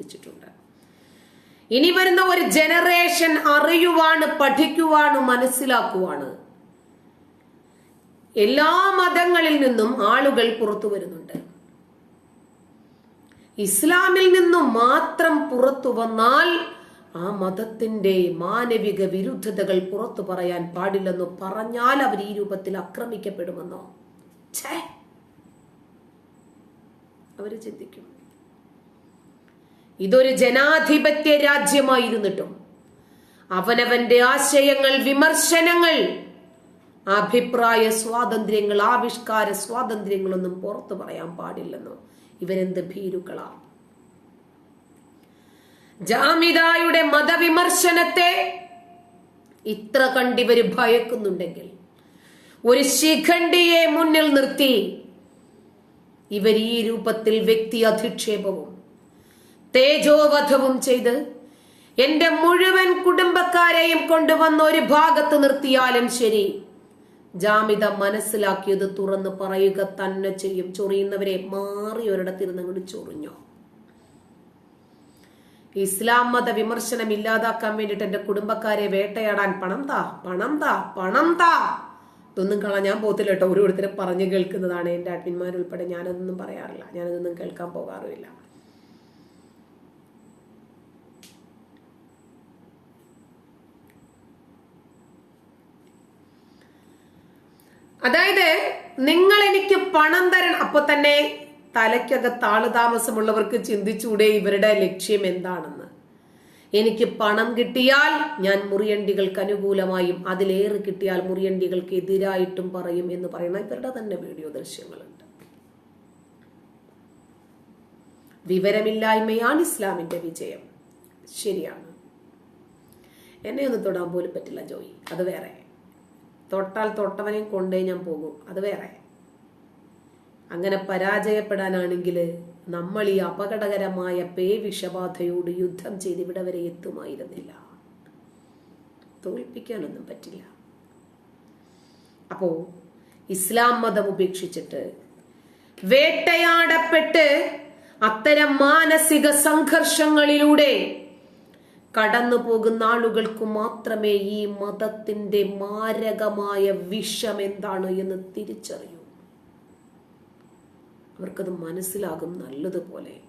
വേർതിരിച്ചിട്ടുണ്ട് ഇനി വരുന്ന ഒരു ജനറേഷൻ അറിയുവാണ് പഠിക്കുവാണ് മനസ്സിലാക്കുവാണ്. എല്ലാ മതങ്ങളിൽ നിന്നും ആളുകൾ പുറത്തു വരുന്നുണ്ട്. ഇസ്ലാമിൽ നിന്നും മാത്രം പുറത്തു വന്നാൽ ആ മതത്തിന്റെ മാനവിക വിരുദ്ധതകൾ പുറത്തു പറയാൻ പാടില്ലെന്ന് പറഞ്ഞാൽ അവർ ഈ രൂപത്തിൽ ആക്രമിക്കപ്പെടുമെന്നോ? ഛേ! അവർ ചിന്തിക്കും. ഇതൊരു ജനാധിപത്യ രാജ്യമായിരുന്നിട്ടും. അവനവന്റെ ആശയങ്ങൾ വിമർശനങ്ങൾ അഭിപ്രായ സ്വാതന്ത്ര്യങ്ങൾ ആവിഷ്കാര സ്വാതന്ത്ര്യങ്ങളൊന്നും പുറത്തു പറയാൻ പാടില്ലെന്നോ? ഇവരെന്ത് ഭീരുക്കളാ? ജാമിതായുടെ മതവിമർശനത്തെ ഇത്ര കണ്ടിവര് ഭയക്കുന്നുണ്ടെങ്കിൽ ഒരു ശിഖണ്ഡിയെ മുന്നിൽ നിർത്തി ഇവർ ഈ രൂപത്തിൽ വ്യക്തി അധിക്ഷേപവും തേജോവധവും ചെയ്ത് എന്റെ മുഴുവൻ കുടുംബക്കാരെയും കൊണ്ടുവന്ന ഒരു ഭാഗത്ത് നിർത്തിയാലും ശരി. ജാമിത മനസ്സിലാക്കിയത് തുറന്ന് പറയുക തന്നെ ചെയ്യും. ചൊറിയുന്നവരെ മാറി ഒരിടത്തിരുന്ന് അങ്ങോട്ട് ചൊറിഞ്ഞോ. ഇസ്ലാം മത വിമർശനം ഇല്ലാതാക്കാൻ വേണ്ടിയിട്ട് എന്റെ കുടുംബക്കാരെ വേട്ടയാടാൻ പണം താ പണം താ പണം താ. ഇതൊന്നും കളാൻ ഞാൻ പോത്തില്ല കേട്ടോ. ഓരോരുത്തരെ പറഞ്ഞു കേൾക്കുന്നതാണ്. എന്റെ അഡ്മിന്മാരുൾപ്പെടെ ഞാനതൊന്നും പറയാറില്ല. ഞാനതൊന്നും കേൾക്കാൻ പോകാറുമില്ല. അതായത് നിങ്ങൾ എനിക്ക് പണം തരണം. അപ്പൊ തന്നെ തലയ്ക്കകത്ത് ആൾ താമസമുള്ളവർക്ക് ചിന്തിച്ചൂടെ ഇവരുടെ ലക്ഷ്യം എന്താണെന്ന്. എനിക്ക് പണം കിട്ടിയാൽ ഞാൻ മുറിയണ്ടികൾക്ക് അനുകൂലമായും അതിലേറെ കിട്ടിയാൽ മുറിയണ്ടികൾക്ക് എതിരായിട്ടും പറയും എന്ന് പറയുന്ന ഇവരുടെ തന്നെ വീഡിയോ ദൃശ്യങ്ങളുണ്ട്. വിവരമില്ലായ്മയാണ് ഇസ്ലാമിന്റെ വിജയം. ശരിയാണ്. എന്നെ ഒന്ന് തൊടാൻ പോലും പറ്റില്ല ജോയി. അത് വേറെ. തൊട്ടാൽ തൊട്ടവനെ കൊണ്ടേ ഞാൻ പോകും. അത് വേറെ. അങ്ങനെ പരാജയപ്പെടാനാണെങ്കിൽ നമ്മൾ ഈ അപകടകരമായ പേ വിഷബാധയോട് യുദ്ധം ചെയ്ത് ഇവിടെ വരെ എത്തുമായിരുന്നില്ല. തോൽപ്പിക്കാനൊന്നും പറ്റില്ല. അപ്പോ ഇസ്ലാം മതം ഉപേക്ഷിച്ചിട്ട് വേട്ടയാടപ്പെട്ട് അത്തരം മാനസിക സംഘർഷങ്ങളിലൂടെ കടന്നു പോകുന്ന ആളുകൾക്ക് മാത്രമേ ഈ മതത്തിന്റെ മാരകമായ വിഷം എന്താണ് എന്ന് തിരിച്ചറിയൂ. അവർക്കത് മനസ്സിലാകും നല്ലതുപോലെ.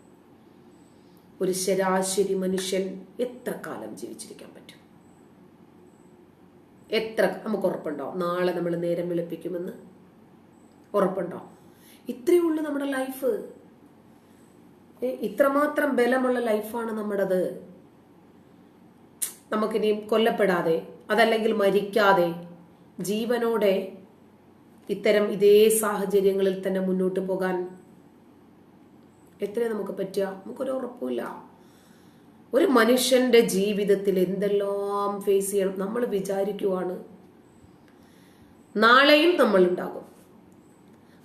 ഒരു ശരാശരി മനുഷ്യൻ എത്ര കാലം ജീവിച്ചിരിക്കാൻ പറ്റും? എത്ര നമുക്ക് ഉറപ്പുണ്ടോ? നാളെ നമ്മൾ നേരം വെളുപ്പിക്കുമെന്ന്? ഉറപ്പുണ്ടോ? ഇത്രയേ ഉള്ളൂ നമ്മുടെ ലൈഫ് ഇത്രമാത്രം ബലമുള്ള ലൈഫാണ് നമ്മുടേത്. നമുക്കിനിയും കൊല്ലപ്പെടാതെ അതല്ലെങ്കിൽ മരിക്കാതെ ജീവനോടെ ഇത്തരം ഇതേ സാഹചര്യങ്ങളിൽ തന്നെ മുന്നോട്ട് പോകാൻ എത്ര നമുക്ക് പറ്റുക? നമുക്കൊരു ഉറപ്പില്ല ഒരു മനുഷ്യന്റെ ജീവിതത്തിൽ എന്തെല്ലാം ഫേസ് ചെയ്യണം നമ്മൾ വിചാരിക്കുവാണ്. നാളെയും നമ്മൾ ഉണ്ടാകും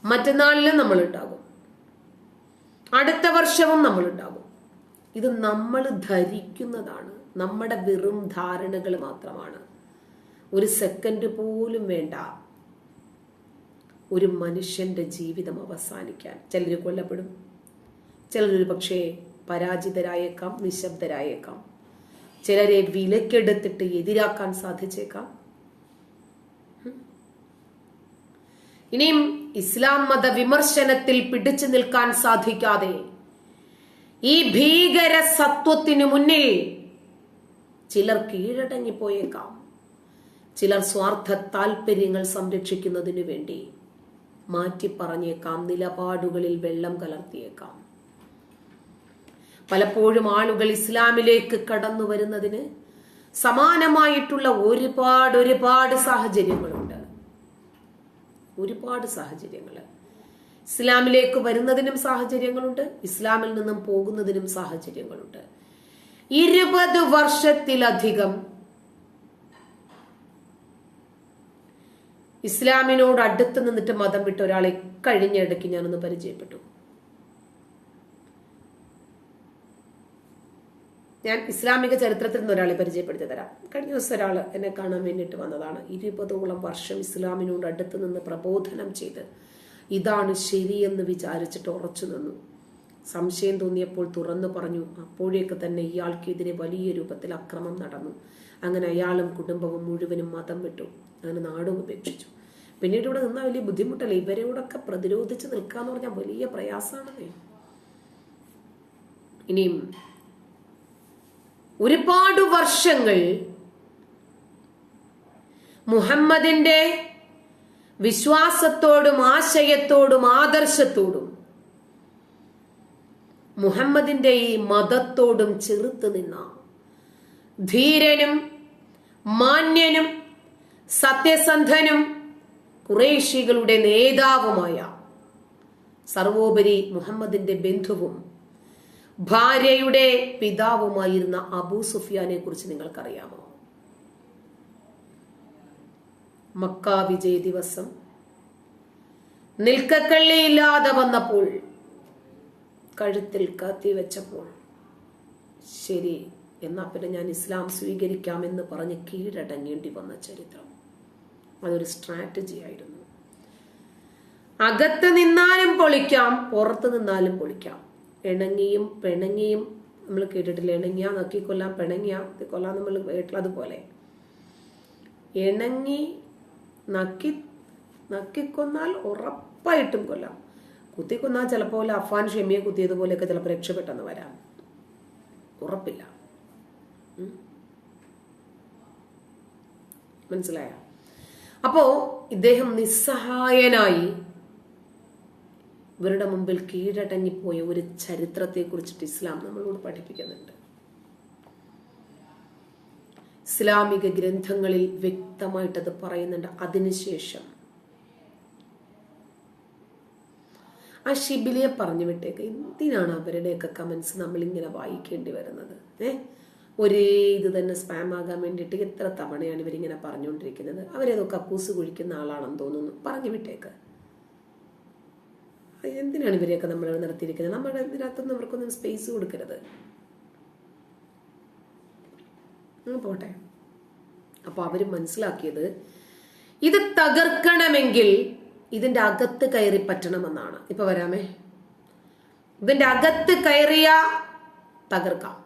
മറ്റന്നാളിലും നമ്മൾ ഉണ്ടാകും അടുത്ത വർഷവും നമ്മൾ ഉണ്ടാകും ഇത് നമ്മൾ ധരിക്കുന്നതാണ്. നമ്മുടെ വെറും ധാരണകൾ മാത്രമാണ്. ഒരു സെക്കൻഡ് പോലും വേണ്ട ഒരു മനുഷ്യന്റെ ജീവിതം അവസാനിക്കാൻ. ചിലർ കൊല്ലപ്പെടും. ചിലർ പക്ഷേ പരാജിതരായേക്കാം നിശബ്ദരായേക്കാം. ചിലരെ വിലക്കെടുത്തിട്ട് എതിരാക്കാൻ സാധിച്ചേക്കാം. ഇനിയും ഇസ്ലാം മത വിമർശനത്തിൽ പിടിച്ചു നിൽക്കാൻ സാധിക്കാതെ ഈ ഭീകര സത്വത്തിനു മുന്നിൽ ചിലർ കീഴടങ്ങിപ്പോയേക്കാം. ചിലർ സ്വാർത്ഥ താല്പര്യങ്ങൾ സംരക്ഷിക്കുന്നതിനു വേണ്ടി മാറ്റി പറഞ്ഞേക്കാം നിലപാടുകളിൽ വെള്ളം കലർത്തിയേക്കാം. പലപ്പോഴും ആളുകൾ ഇസ്ലാമിലേക്ക് കടന്നു വരുന്നതിന് സമാനമായിട്ടുള്ള ഒരുപാട് ഒരുപാട് സാഹചര്യങ്ങളുണ്ട്. ഒരുപാട് സാഹചര്യങ്ങൾ ഇസ്ലാമിലേക്ക് വരുന്നതിനും സാഹചര്യങ്ങളുണ്ട് ഇസ്ലാമിൽ നിന്നും പോകുന്നതിനും സാഹചര്യങ്ങളുണ്ട്. ഇരുപത് വർഷത്തിലധികം ഇസ്ലാമിനോട് അടുത്ത് നിന്നിട്ട് മതം വിട്ട ഒരാളെ കഴിഞ്ഞ ഇടയ്ക്ക് ഞാനൊന്ന് പരിചയപ്പെട്ടു. ഞാൻ ഇസ്ലാമിക ചരിത്രത്തിൽ നിന്ന് ഒരാളെ പരിചയപ്പെടുത്തി തരാം. കഴിഞ്ഞ ദിവസം ഒരാൾ എന്നെ കാണാൻ വേണ്ടിയിട്ട് വന്നതാണ്. ഇരുപതോളം വർഷം ഇസ്ലാമിനോട് അടുത്ത് നിന്ന് പ്രബോധനം ചെയ്ത് ഇതാണ് ശരിയെന്ന് വിചാരിച്ചിട്ട് ഉറച്ചു നിന്നു. സംശയം തോന്നിയപ്പോൾ തുറന്നു പറഞ്ഞു അപ്പോഴേക്ക് തന്നെ ഇയാൾക്കെതിരെ വലിയ രൂപത്തിൽ അക്രമം നടന്നു. അങ്ങനെ അയാളും കുടുംബവും മുഴുവനും മതം വിട്ടു. അങ്ങനെ നാടും ഉപേക്ഷിച്ചു. പിന്നീട് ഇവിടെ നിന്നാൽ വലിയ ബുദ്ധിമുട്ടല്ലേ? ഇവരോടൊക്കെ പ്രതിരോധിച്ച് നിൽക്കാന്ന് പറഞ്ഞാൽ വലിയ പ്രയാസമാണെന്നേ ഇനിയും ഒരുപാട് വർഷങ്ങൾ മുഹമ്മദിന്റെ വിശ്വാസത്തോടും ആശയത്തോടും ആദർശത്തോടും മുഹമ്മദിന്റെ ഈ മതത്തോടും ചെറുത്ത് നിന്ന. ധീരനും മാന്യനും സത്യസന്ധനും കുറേശികളുടെ നേതാവുമായ സർവോപരി മുഹമ്മദിന്റെ ബന്ധുവും ഭാര്യയുടെ പിതാവുമായിരുന്ന അബൂ സുഫിയാനെ കുറിച്ച് നിങ്ങൾക്കറിയാമോ? മക്ക വിജയ ദിവസം. നിൽക്കക്കള്ളിയില്ലാതെ വന്നപ്പോൾ കഴുത്തിൽ കത്തി വെച്ചപ്പോൾ. ശരി എന്നാ പിന്നെ ഞാൻ ഇസ്ലാം സ്വീകരിക്കാമെന്ന് പറഞ്ഞ് കീഴടങ്ങേണ്ടി വന്ന ചരിത്രം. അതൊരു സ്ട്രാറ്റജി ആയിരുന്നു. അകത്ത് നിന്നാലും പൊളിക്കാം പുറത്ത് നിന്നാലും പൊളിക്കാം. ഇണങ്ങിയും പിണങ്ങിയും നമ്മൾ കേട്ടിട്ടില്ല? ഇണങ്ങിയ നക്കി കൊല്ലാം പിണങ്ങിയ കൊല്ലാം നമ്മൾ കേട്ടുള്ളതുപോലെ ഇണങ്ങി നക്കി നക്കിക്കൊന്നാൽ ഉറപ്പായിട്ടും കൊല്ലാം. കുത്തിക്കൊന്നാൽ ചിലപ്പോൾ അഫാൻ ഷെമിയെ കുത്തിയതുപോലെയൊക്കെ ചിലപ്പോൾ രക്ഷപ്പെട്ടെന്ന് വരാം. ഉറപ്പില്ല. മനസ്സിലായ? അപ്പോ ഇദ്ദേഹം നിസ്സഹായനായി ഇവരുടെ മുമ്പിൽ കീഴടങ്ങിപ്പോയ ഒരു ചരിത്രത്തെ കുറിച്ചിട്ട് ഇസ്ലാം നമ്മളോട് പഠിപ്പിക്കുന്നുണ്ട്. ഇസ്ലാമിക ഗ്രന്ഥങ്ങളിൽ വ്യക്തമായിട്ടത് പറയുന്നുണ്ട്. അതിനുശേഷം ആ ഷിബിലിയെ പറഞ്ഞു വിട്ടേക്ക്. എന്തിനാണ് അവരുടെയൊക്കെ കമൻസ് നമ്മൾ ഇങ്ങനെ വായിക്കേണ്ടി വരുന്നത്? ഏ? ഒരേ ഇത് തന്നെ സ്പാം ആകാൻ വേണ്ടിയിട്ട് എത്ര തവണയാണ് ഇവരിങ്ങനെ പറഞ്ഞുകൊണ്ടിരിക്കുന്നത്? അവരേതോ കക്കൂസ് കുഴിക്കുന്ന ആളാണെന്ന് തോന്നുന്നു. പറഞ്ഞു വിട്ടേക്ക്. എന്തിനാണ് ഇവരെയൊക്കെ നമ്മൾ നിർത്തിയിരിക്കുന്നത് നമ്മുടെ ഇതിനകത്തൊന്നും അവർക്കൊന്നും സ്പേസ് കൊടുക്കരുത്. അങ്ങ് പോട്ടെ. അപ്പൊ അവർ മനസ്സിലാക്കിയത് ഇത് തകർക്കണമെങ്കിൽ ഇതിന്റെ അകത്ത് കയറി പറ്റണമെന്നാണ്. ഇപ്പൊ വരാമേ. ഇതിന്റെ അകത്ത് കയറിയ തകർക്കാം.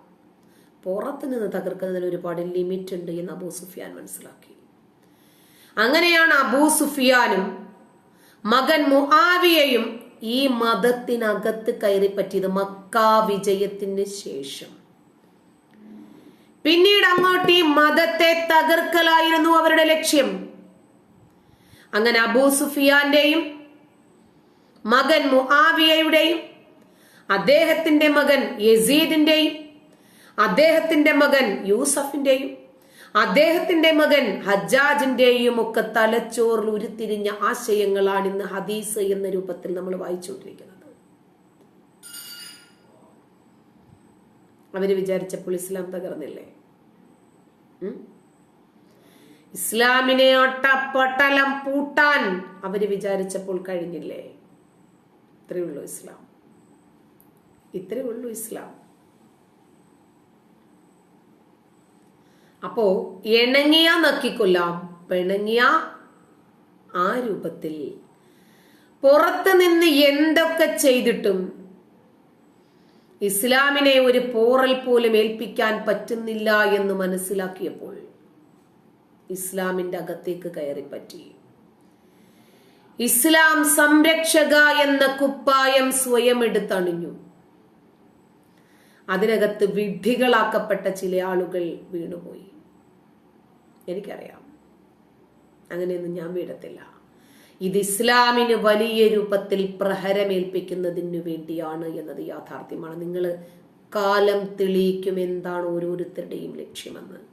പുറത്ത് നിന്ന് തകർക്കുന്നതിന് ഒരുപാട് ലിമിറ്റ് ഉണ്ട് എന്ന് അബൂ സുഫിയാൻ മനസ്സിലാക്കി. അങ്ങനെയാണ് അബൂ സുഫിയാനും മകൻ മുആവിയയും ഈ മതത്തിനകത്ത് കയറി പറ്റിയത് മക്ക വിജയത്തിന് ശേഷം. പിന്നീട് അങ്ങോട്ട് ഈ മതത്തെ തകർക്കലായിരുന്നു അവരുടെ ലക്ഷ്യം. അങ്ങനെ അബൂ സുഫിയാന്റെയും മകൻ മുആവിയയുടെയും അദ്ദേഹത്തിന്റെ മകൻ യസീദിന്റെയും അദ്ദേഹത്തിന്റെ മകൻ യൂസഫിന്റെയും അദ്ദേഹത്തിന്റെ മകൻ ഹജ്ജാജിന്റെയും ഒക്കെ തലച്ചോറിൽ ഉരുത്തിരിഞ്ഞ ആശയങ്ങളാണ് ഇന്ന് ഹദീസ് എന്ന രൂപത്തിൽ നമ്മൾ വായിച്ചുകൊണ്ടിരിക്കുന്നത്. അവർ വിചാരിച്ചപ്പോൾ ഇസ്ലാം തകർന്നില്ലേ? ഇസ്ലാമിനെ ഒട്ടപ്പൊട്ടലം പൂട്ടാൻ അവർ വിചാരിച്ചപ്പോൾ കഴിഞ്ഞില്ലേ? ഇത്രയേ ഉള്ളൂ ഇസ്ലാം. ഇത്രയേ ഉള്ളൂ ഇസ്ലാം. അപ്പോ ഇണങ്ങിയ നക്കിക്കൊല്ലാം പിണങ്ങിയ ആ രൂപത്തിൽ പുറത്ത് നിന്ന് എന്തൊക്കെ ചെയ്തിട്ടും ഇസ്ലാമിനെ ഒരു പോറൽ പോലും ഏൽപ്പിക്കാൻ പറ്റുന്നില്ല എന്ന് മനസ്സിലാക്കിയപ്പോൾ ഇസ്ലാമിന്റെ അകത്തേക്ക് കയറിപ്പറ്റി. ഇസ്ലാം സംരക്ഷക എന്ന കുപ്പായം സ്വയം എടുത്തണിഞ്ഞു. അതിനകത്ത് വിഡ്ഢികളാക്കപ്പെട്ട ചില ആളുകൾ വീണുപോയി. എനിക്കറിയാം. അങ്ങനെയൊന്നും ഞാൻ വീഴത്തില്ല ഇത് ഇസ്ലാമിന് വലിയ രൂപത്തിൽ പ്രഹരമേൽപ്പിക്കുന്നതിനു വേണ്ടിയാണ് എന്നത് യാഥാർത്ഥ്യമാണ്. നിങ്ങൾ കാലം തെളിയിക്കും എന്താണ് ഓരോരുത്തരുടെയും ലക്ഷ്യമെന്ന്.